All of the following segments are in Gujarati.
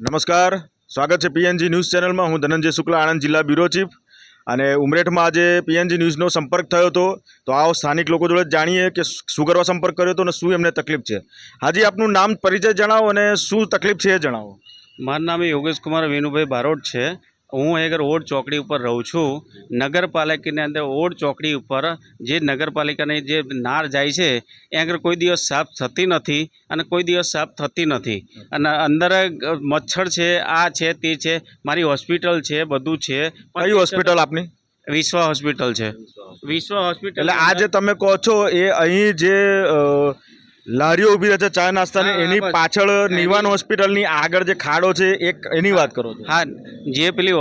નમસ્કાર. સ્વાગત છે પીએનજી ન્યૂઝ ચેનલમાં. હું ધનંજય શુક્લા, આણંદ જિલ્લા બ્યુરો ચીફ. અને ઉમરેઠમાં આજે પીએનજી ન્યૂઝનો સંપર્ક થયો હતો. તો આવો સ્થાનિક લોકો જોડે જાણીએ કે શું કરવા સંપર્ક કર્યો હતો અને શું એમને તકલીફ છે. હાજી, આપનું નામ, પરિચય જણાવો અને શું તકલીફ છે એ જણાવો. મારું નામ યોગેશ કુમાર વેનુભાઈ બારોટ છે. હું આગળ ઓડ ચોકડી ઉપર રહું છું નગરપાલિકાની અંદર ઓડ ચોકડી ઉપર જે નગરપાલિકાની જે નાર જાય છે એ આગળ કોઈ દિવસ સાફ થતી નથી અને કોઈ દિવસ સાફ થતી નથી. અને અંદર મચ્છર છે આ છે તે છે મારી હોસ્પિટલ છે બધું છે. કઈ હોસ્પિટલ આપની? વિશ્વ હોસ્પિટલ છે. વિશ્વ હોસ્પિટલ. એટલે આ જે તમે કહો છો એ અહીં જે લારીઓ ઊભી રહે છે ચા નાસ્તાની. એની પાછળ નિવાન હોસ્પિટલની આગળ જે ખાડો છે એક એની વાત કરો છો. હા જે પેલી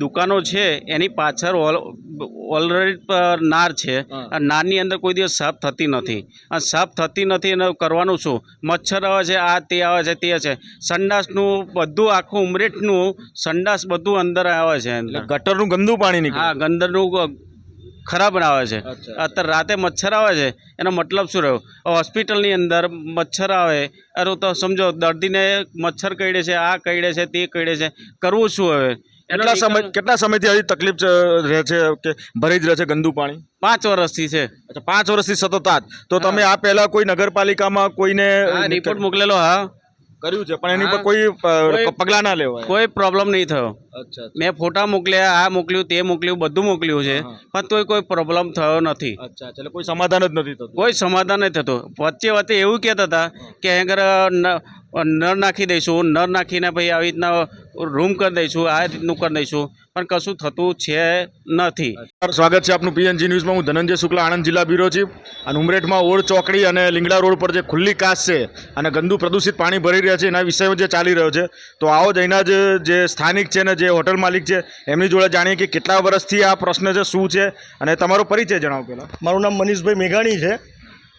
દુકાનો છે એની પાછળ ઓલરેડી નાર છે. આ નારની અંદર કોઈ દિવસ સાફ થતી નથી. આ સાફ થતી નથી અને કરવાનું શું? મચ્છર આવે છે આ તે આવે છે તે છે. સંડાસનું બધું આખું ઉમરેઠનું સંડાસ બધું અંદર આવે છે ગટરનું ગંદુ પાણી નીકળે. હા ગંદરનું ખરાબ આવે છે. અત્યારે રાતે મચ્છર આવે છે. એનો મતલબ શું રહ્યો? હોસ્પિટલની અંદર મચ્છર આવે અરે તો સમજો દર્દીને મચ્છર કરડે છે આ કરડે છે તે કરડે છે. કરવું શું હવે? કેટલા સમય કેટલા સમયથી હજી તકલીફ રહે છે કે ભરી જ રહે છે ગંદુ પાણી? પાંચ વર્ષથી છે. અચ્છા પાંચ વર્ષથી સતત આ તો તમે આ પહેલા કોઈ નગરપાલિકામાં કોઈને રિપોર્ટ મોકલેલો હા. કર્યું છે પણ એની પર કોઈ પગલાં ના લેવાય. કોઈ પ્રોબ્લેમ નહીં થયો. મેં ફોટા મોકલ્યા આ મોકલ્યું તે મોકલ્યું બધું મોકલ્યું છે. પણ તોય કોઈ પ્રોબ્લેમ થયો નથી. કોઈ સમાધાન જ નથી થતું. કોઈ સમાધાન નથી થતું. વચ્ચે વચ્ચે એવું કહેતા હતા કે અહીં આગળ ન- નળ નાખી દઈશું નળ નાખીને ભાઈ આવી રીતના રૂમ કરી દઈશું આ રીતનું કરી દઈશું. પણ કશું થતું છે નથી. સ્વાગત છે આપનું પીએનજી ન્યૂઝમાં. હું ધનંજય શુક્લા આણંદ જિલ્લા બ્યુરો ચીફ. અને ઉમરેઠમાં ઓળ ચોકડી અને લીંગડા રોડ પર જે ખુલ્લી કાચ છે અને ગંદુ પ્રદૂષિત પાણી ભરી રહ્યા છે એના વિષયમાં જે ચાલી રહ્યો છે તો આવો જ અહીંના જ જે સ્થાનિક છે ને જે હોટલ માલિક છે, એમની જોડે જાણીએ કે કેટલા વર્ષથી આ પ્રશ્ન છે, શું છે, અને તમારો પરિચય જણાવો પહેલાં. મારું નામ મનીષભાઈ મેઘાણી છે.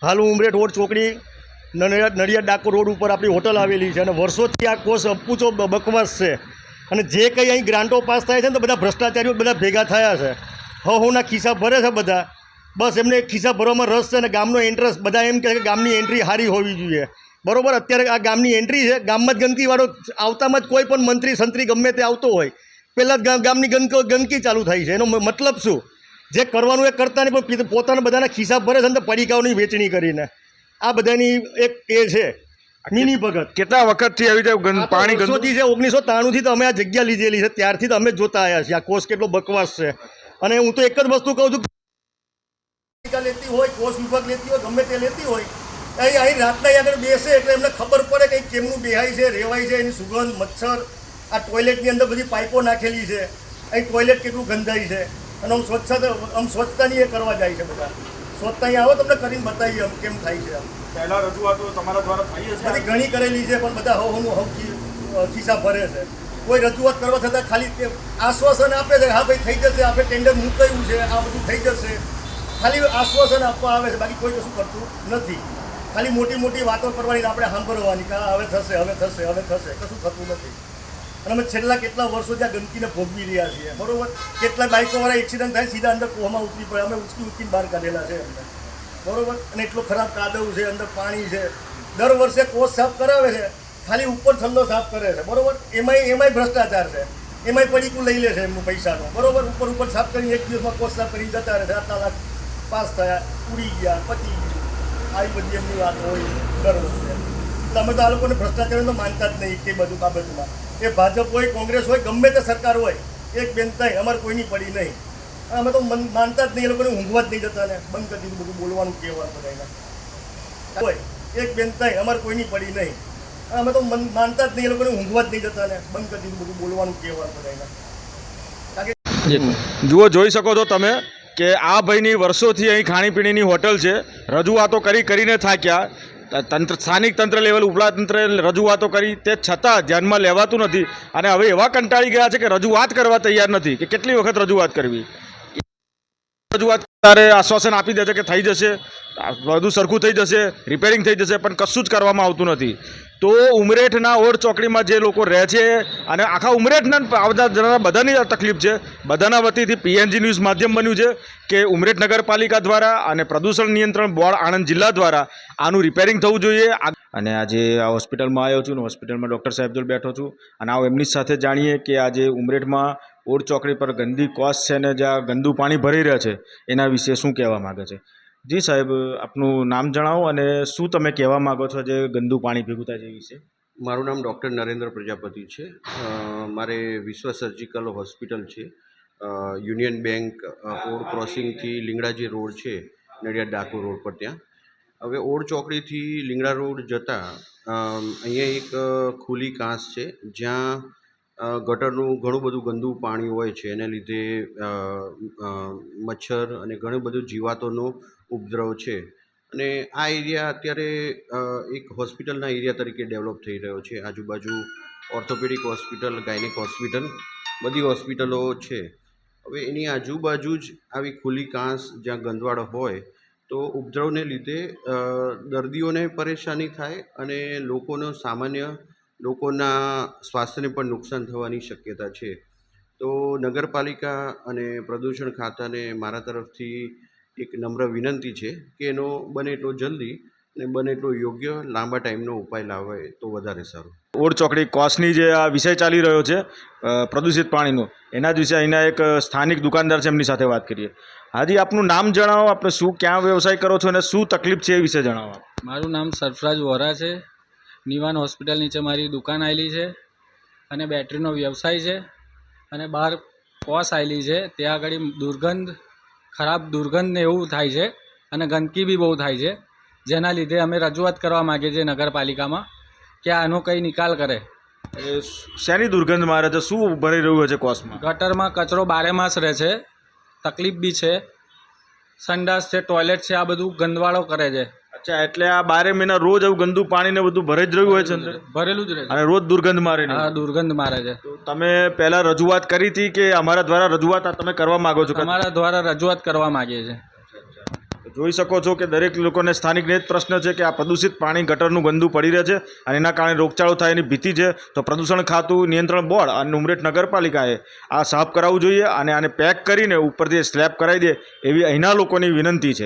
હાલ હું ઉમરેઠ રોડ ચોકડી નડિયાદ નડિયાદ ડાકોર રોડ ઉપર આપણી હોટલ આવેલી છે અને વર્ષોથી આ કોર્સ અપૂચો બકવાસ છે. અને જે કંઈ અહીં ગ્રાન્ટો પાસ થાય છે ને બધા ભ્રષ્ટાચારીઓ બધા ભેગા થયા છે. હવે હુંના ખિસ્સા ભરે છે બધા. બસ એમને ખિસ્સા ભરવામાં રસ છે અને ગામનો ઇન્ટરેસ્ટ બધા એમ કહે કે ગામની એન્ટ્રી સારી હોવી જોઈએ. બરોબર અત્યારે આ ગામની એન્ટ્રી છે ગામમાં જ ગંદકીવાળો આવતામાં જ કોઈ પણ મંત્રી સંત્રી ગમે તે આવતો હોય પહેલાં જ ગામ ગામની ગંદકો ગંદકી ચાલુ થાય છે. એનો મતલબ શું? જે કરવાનું એ કરતા નહીં પણ પોતાના બધાના ખિસ્સા ભરે છે ને પડીકાઓની વેચણી કરીને. આ બધાની એક એ છે મિની ભગત. કેટલા વખતથી આવી રીતે ગંદ- પાણી ગંદુ છે ઓગણીસો ત્રાણુંથી તો અમે આ જગ્યા લીધેલી છે ત્યારથી તો અમે જોતા આવ્યા છીએ. આ કોષ કેટલો બકવાસ છે. અને હું તો એક જ વસ્તુ કહું છું લેતી હોય કોષ વિભાગ લેતી હોય ગમે તે લેતી હોય અહીં અહીં રાતના આગળ બેસે એટલે એમને ખબર પડે કે કેમનું બેહાય છે રેવાય છે એની સુગંધ મચ્છર આ ટોયલેટની અંદર બધી પાઇપો નાખેલી છે. અહીં ટોયલેટ કેટલું ગંધાય છે. અને આમ સ્વચ્છતા આમ સ્વચ્છતાની એ કરવા જાય છે બધા. સ્વચ્છતા અહીં આવો તમને કરીને બતાવીએ આમ કેમ થાય છે આમ. પહેલા રજૂઆતો તમારા દ્વારા થઈ હશે? બધી ઘણી કરેલી છે પણ બધા હવ હવનું હવ ખિસ્સા ભરે છે. કોઈ રજૂઆત કરવા છતાં ખાલી તે આશ્વાસન આપે છે હા ભાઈ થઈ જશે આપણે ટેન્ડર મૂકાયું છે આ બધું થઈ જશે. ખાલી આશ્વાસન આપવા આવે છે બાકી કોઈ કશું કરતું નથી. ખાલી મોટી મોટી વાતો કરવાની આપણે સાંભળવાની કે હવે થશે હવે થશે હવે થશે. કશું થતું નથી. અને અમે છેલ્લા કેટલા વર્ષો ત્યાં ગંદકીને ભોગવી રહ્યા છીએ, બરોબર? કેટલા બાઇકોવાળા એક્સિડન્ટ થાય, સીધા અંદર કોહમાં ઉતરી પડે. અમે ઉચકી ઉચકીને બહાર કાઢેલા છે અમને બરોબર? અને એટલો ખરાબ કાદવ છે, અંદર પાણી છે. દર વર્ષે કોષ સાફ કરાવે છે. ખાલી ઉપર છલ્લો સાફ કરે છે. બરોબર? એમાંય એમાંય ભ્રષ્ટાચાર છે. એમાંય પડીકું લઈ લે છે એમનું પૈસાનું. બરોબર? ઉપર ઉપર સાફ કરીને એક દિવસમાં કોષ સાફ કરીને જતા રહે છે. આટલા લાખ પાસ થયા, ઉડી ગયા, પતી ગયું. આવી બધી એમની વાત હોય ગર્વ છે તમે તો આ લોકોને ભ્રષ્ટાચાર તો માનતા જ નહીં કે બધું બાબતમાં. એ ભાજપ હોય, કોંગ્રેસ હોય, ગમે તે સરકાર હોય, એક બેન થાય અમારે કોઈની પડી નહીં. અમે તો મન- માનતા જ નહીં, એ લોકોને ઊંઘવા જ નહીં જતા ને. બંધ કરી દીધું બધું, બોલવાનું કહેવાનું બધાને હોય, એક બેન થાય અમારે કોઈની પડી નહીં. અમે તો માનતા જ નહીં, એ લોકોને ઊંઘવા જ નહીં જતા ને. બંધ કરી દીધું બધું, બોલવાનું કહેવાનું બધાને જુઓ, જોઈ શકો છો તમે. કે આ ભાઈની વર્ષોથી અહીં ખાણીપીણીની હોટલ છે. રજૂઆતો કરી કરીને થાક્યા. તંત્ર, સ્થાનિક તંત્ર લેવલ, ઉપલા તંત્રે રજૂઆતો કરી તે છતાં ધ્યાનમાં લેવાતું નથી. અને હવે એવા કંટાળી ગયા છે કે રજૂઆત કરવા તૈયાર નથી. કે કેટલી વખત રજૂઆત કરવી? રજૂઆત ત્યારે આશ્વાસન આપી દે કે થઈ જશે. બધું સરખું થઈ જશે રિપેરિંગ થઈ જશે, પણ કશું જ કરવામાં આવતું નથી. તો ઉમરેઠના ઓડ ચોકડીમાં જે લોકો રહે છે અને આખા ઉમરેઠના આવતા જણા બધાની તકલીફ છે. બધાના વતીથી પીએનજી ન્યૂઝ માધ્યમ બન્યું છે કે ઉમરેઠ નગરપાલિકા દ્વારા અને પ્રદૂષણ નિયંત્રણ બોર્ડ આણંદ જિલ્લા દ્વારા આનું રિપેરિંગ થવું જોઈએ. આ- અને આજે આ હોસ્પિટલમાં આવ્યો છું ને હોસ્પિટલમાં ડૉક્ટર સાહેબ જોડે બેઠો છું અને આવો એમની સાથે જાણીએ કે આજે ઉમરેઠમાં ઓડ ચોકડી પર ગંદી કોસ છે ને જ્યાં ગંદુ પાણી ભરી રહ્યા છે, એના વિશે શું કહેવા માગે છે? જી સાહેબ, આપનું નામ જણાવો અને શું તમે કહેવા માગો છો જે ગંદુ પાણી ભેગું થાય વિશે? મારું નામ ડૉક્ટર નરેન્દ્ર પ્રજાપતિ છે. મારે વિશ્વ સર્જિકલ હોસ્પિટલ છે. યુનિયન બેંક ઓડ ક્રોસિંગથી લીંગડાજી રોડ છે, નડિયાદ ડાકોર રોડ પર ત્યાં. હવે ઓડ ચોકડીથી લીંગડા રોડ જતાં અહીંયા એક ખુલ્લી કાંસ છે, જ્યાં ગટરનું ઘણું બધું ગંદુ પાણી હોય છે. એને લીધે મચ્છર અને ઘણું બધું જીવાતોનો ઉપદ્રવ છે. અને આ એરિયા અત્યારે એક હોસ્પિટલના એરિયા તરીકે ડેવલપ થઈ રહ્યો છે. આજુબાજુ ઓર્થોપેડિક હોસ્પિટલ, ગાયનિક હોસ્પિટલ, બધી હોસ્પિટલો છે. હવે એની આજુબાજુ જ આવી ખુલ્લી કાંસ જ્યાં ગંદવાડ હોય, તો ઉપદ્રવને લીધે દર્દીઓને પરેશાની થાય અને લોકોનો સામાન્ય, લોકોના સ્વાસ્થ્યને પણ નુકસાન થવાની શક્યતા છે. તો નગરપાલિકા અને પ્રદૂષણ ખાતાને મારા તરફથી એક નમ્ર વિનંતી છે કે એનો બને એટલો જલ્દી અને બને એટલો યોગ્ય લાંબા ટાઈમનો ઉપાય લાવે તો વધારે સારું. ઓડ ચોકડી કોસની જે આ વિષય ચાલી રહ્યો છે પ્રદૂષિત પાણીનો એના જ વિશે અહીંના એક સ્થાનિક દુકાનદાર છે એમની સાથે વાત કરીએ. હાજી આપનું નામ જણાવો આપણે શું ક્યાં વ્યવસાય કરો છો અને શું તકલીફ છે એ વિશે જણાવો. મારું નામ સરફરાજ વોરા છે. નિવાન હોસ્પિટલ નીચે મારી દુકાન આવેલી છે અને બેટરીનો વ્યવસાય છે અને બહાર કોસ આવેલી છે. ત્યાં આગળ દુર્ગંધ ખરાબ દુર્ગંધ ને એવું થાય છે અને ગંદકી બી બહુ થાય છે. જેના લીધે અમે રજૂઆત કરવા માગીએ છીએ નગરપાલિકામાં કે આનો કંઈ નિકાલ કરે. શેની દુર્ગંધ મારે છે? શું ભરી રહ્યું છે કોસમાં? ગટરમાં કચરો બારે માસ રહે છે. તકલીફ બી છે. સંડાસ છે ટોયલેટ છે આ બધું ગંદવાળો કરે છે. અચ્છા એટલે આ બારે મહિના રોજ આવું ગંદુ પાણી ને બધું ભરાઈ જ રહ્યું હોય છે અંદર? ભરેલું જ રહે અને રોજ દુર્ગંધ મારે હા દુર્ગંધ મારે છે. તમે પહેલા રજૂઆત કરી હતી કે અમારા દ્વારા રજૂઆત આ તમે કરવા માંગો છો? અમારા દ્વારા રજૂઆત કરવા માંગીએ છીએ. જોઈ શકો છો કે દરેક લોકોને સ્થાનિકને જ પ્રશ્ન છે કે આ પ્રદૂષિત પાણી ગટરનું ગંદુ પડી રહે છે અને એના કારણે રોગચાળો થાય એની ભીતિ છે. તો પ્રદૂષણ ખાતું નિયંત્રણ બોર્ડ અને ઉમરેઠ નગરપાલિકાએ આ સાફ કરાવવું જોઈએ અને આને પેક કરીને ઉપરથી સ્લેબ કરાવી દે એવી અહીંના લોકોની વિનંતી છે.